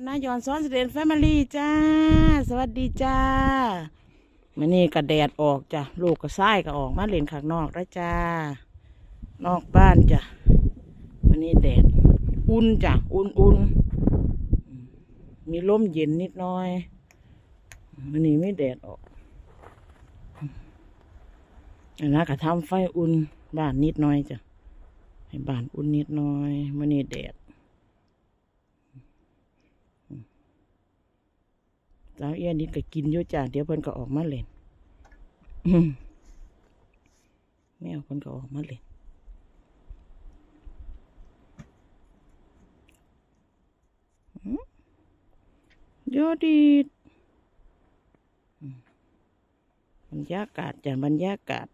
คณะย้อนซ้อนเสด็จแฟมิลี่จ้า สวัสดีจ้ามันนี่ก็แดดออกจ้ะ ลูกก็ไส้ก็ออกมาเล่นข้างนอกแล้วจ้า นอกบ้านจ้ะมันนี่แดด อุ่นจ้ะ อุ่นอุ่นมีลมเย็นนิดหน้อยมันนี่ไม่แดดออกอันนั้นก็ทำไฟอุ่นบ้านนิดหน้อยจ้ะ ให้บ้านอุ่นนิดหน้อยมันนี่แดด สาวเอียนิดก็กินอยู่จ้าเดี๋ยวเพิ่นก็ออกมาเล่นแมวเพิ่นก็ออกมาเล่นยอดีมบรรยากาศจ้ะบรรยากาศ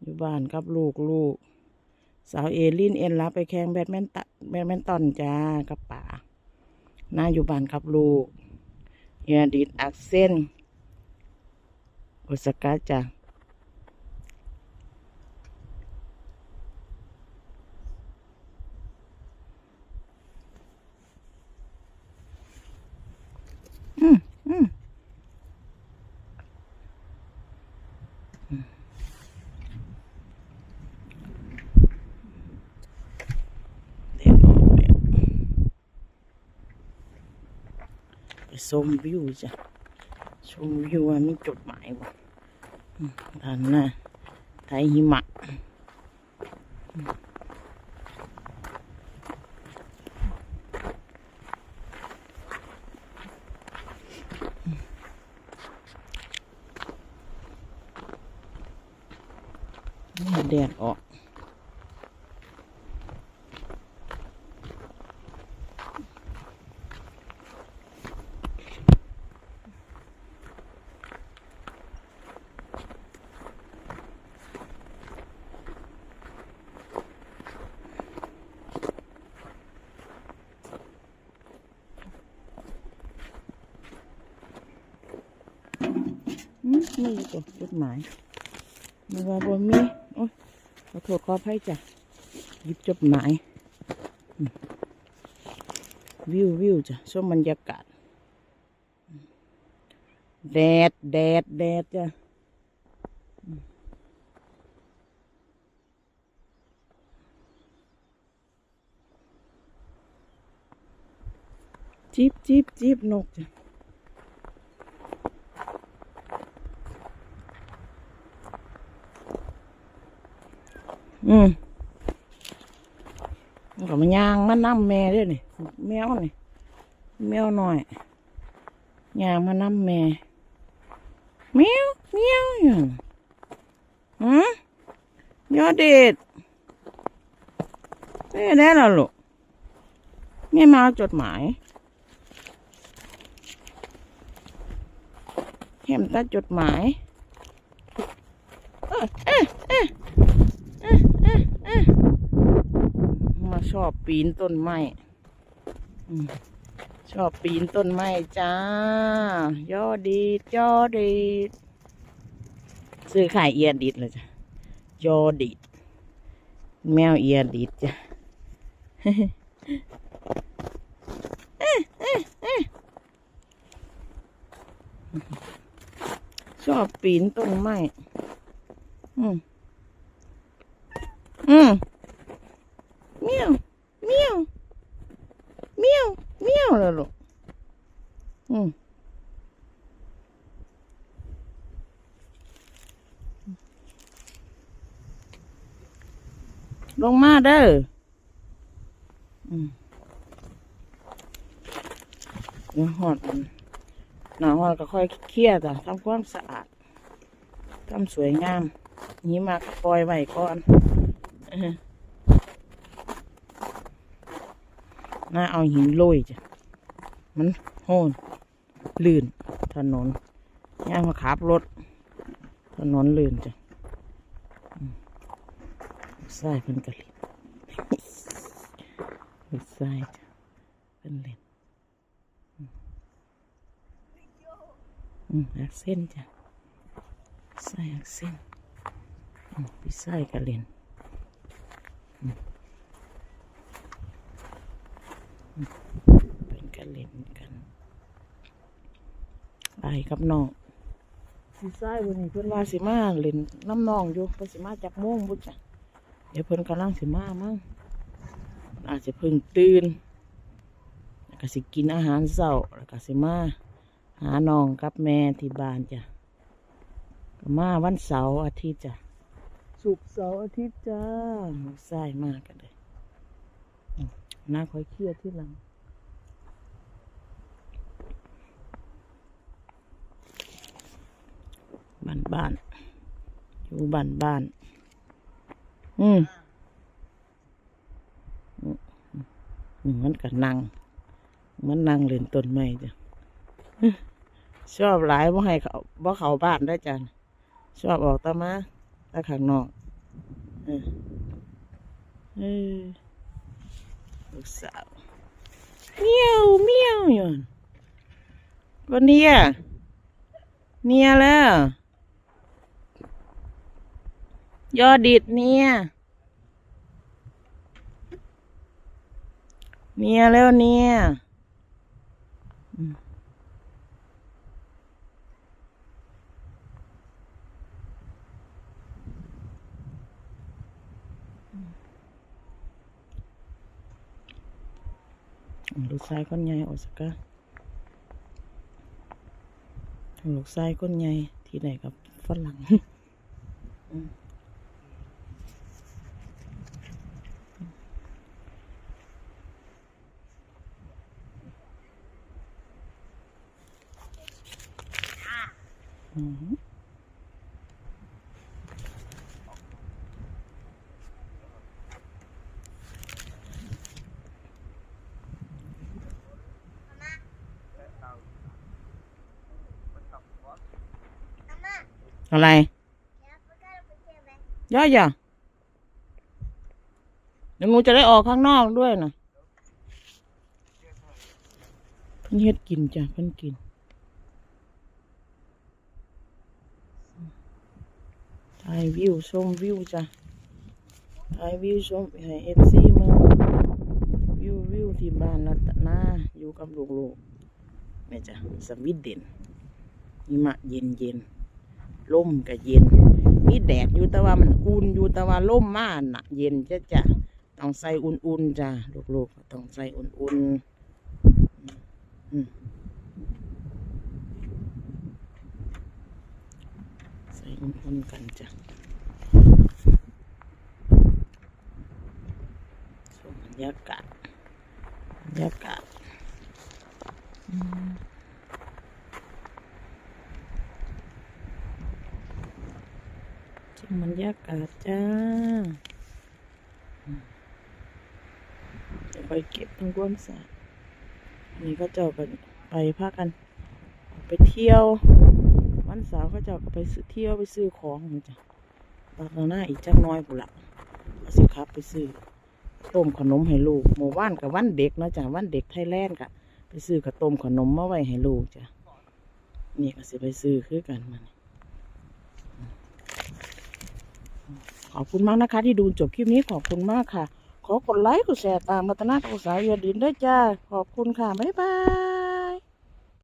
อยู่บ้านกับลูกลูก สาวเอลินเอ็นลาไปแข่งแบดมินตันแบดมินตันจ้ากับป่าน้าอยู่บ้านกับลูก เฮียดิดอักเส้นอุสกาจ้ะอืมอืมอืมเดี๋ยวออกแล้วไป ชมวิวจ้ะ ชมวิวว่ามีจดหมายบ่ด้านหน้าไทยหิมะแดดออก อืมนี่ตัวจดหมายมีว่าบ่มีโอ้ยขอโทษขออภัยจ้ะหยิบจดหมาย วิววิวจ้ะชมบรรยากาศ แดดแดดแดดจ้ะจิบจิบจิบนกจ้ะ อืมก็มันยางมันน้ำแม่ด้วยนี่แมวนี่แมวหน่อยยางมาน้ำแม่แมวแมวอยู่ฮะยอดเด็ดนี่แน่นอนลูกแม่มาจดหมายเห็นตาจดหมายเออเออเออ มา ชอบปีนต้นไม้ชอบปีนต้นไม้จ้า ยอดีดยอดีดซื้อขายเอียดิดเลยจ้ะยอดีดแมวเอียดิดจ้ะชอบปีนต้นไม้อืมอืม เมียวเมียวเมียวเมียวเลยลูกอืมลงมาเด้ออืมเดี๋ยวหอดมันหนาหอดก็ค่อยเคลียร์จ้ะทำความสะอาดทำสวยงาม นี้มาปล่อยไว้ก่อนเออ น่าเอาหินโรยจ้ะ มันโหนลื่น ถนนย่างมาขับรถ ถนนลื่นจ้ะใส่เพิ่นกะลินใส่จ้ะเพิ่นเล่นอืมอักเส้นจ้ะใส่อักเส้นอืมพี่ไส้กะเล่นอืมอืม เป็นกะกันเล่นกันไปกับน้องสิซ้ายวันนี้เพิ่นว่าสิมาเล่นน้ำน้องอยู่เพิ่นสิมาจากโมงบุจ้ะเดี๋ยวเพิ่นกำลังสิมามั้งอาจจะเพิ่งตื่นแล้วก็สิกินอาหารเช้าแล้วก็สิมาหาน้องกับแม่ที่บ้านจ้ะก็มาวันเสาร์อาทิตย์จ้ะศุกร์เสาร์อาทิตย์จ้าลูกชายมากกันเลยอืม น่าคอยเครียดที่หลังบ้านบ้านอยู่บ้านบ้านอืมอืมอืมมันก็นั่งมันนังเล่นต้นไม้จ้ะชอบหลายว่าให้เขาบ่เขาบ้านได้จ้ะชอบออกตามาตาข้างนอกเออ ลูกสาวเมียวเมียวอยู่วันนี้อะเนี่ยแล้ว ยอดิดเนี่ยเนี่ยแล้วเนี่ย ลูกชายคนใหญ่ออกสกะลูกชายคนใหญ่ที่ไหนกับฝรั่งอืม อะไรย่อย่าเดี๋ยวหนูจะได้ออกข้างนอกด้วยนะเพิ่นเฮ็ดกินจ้ะเพิ่นกินถ่ายวิวชมวิวจ้ะถ่ายวิวชมให้เอฟซีมาวิววิวที่บ้านนัตนาอยู่กับลูกๆแม่จ้ะสวีเด่นหิมะเย็นเย็น ลมก็เย็นมีแดดอยู่แต่ว่ามันอุ่นอยู่แต่ว่าลมมาหนักเย็นจะจะต้องใส่อุ่นๆจ้ะลูกๆต้องใส่อุ่นๆใส่อุ่นๆกันจ้ะชมบรรยากาศบรรยากาศมชม บรรยากาศจ้าจะไปเก็บทั้งความสะอันนี่ก็เจ้ากันไปพากัน ไปเที่ยว วันเสาร์เขาเจ้าก็ไปซื้อเที่ยวไปซื้อของนะจ้ะปากหน้าอีกจักน้อยกูละสิครับไปซื้อต้มขนมให้ลูกหมู่บ้านกับวันเด็กเนาะจ้ะวันเด็กไทยแลนด์กะไปซื้อกับต้มขนมมาไว้ให้ลูกจ้ะนี่ก็สิไปซื้อคือกันมัน ขอบคุณมากนะคะ ที่ดูจบคลิปนี้ขอบคุณมากค่ะ ขอกดไลค์กดแชร์ตามรัตนาภาษาเยดินด้วยจ้า ขอบคุณค่ะ บ๊ายบาย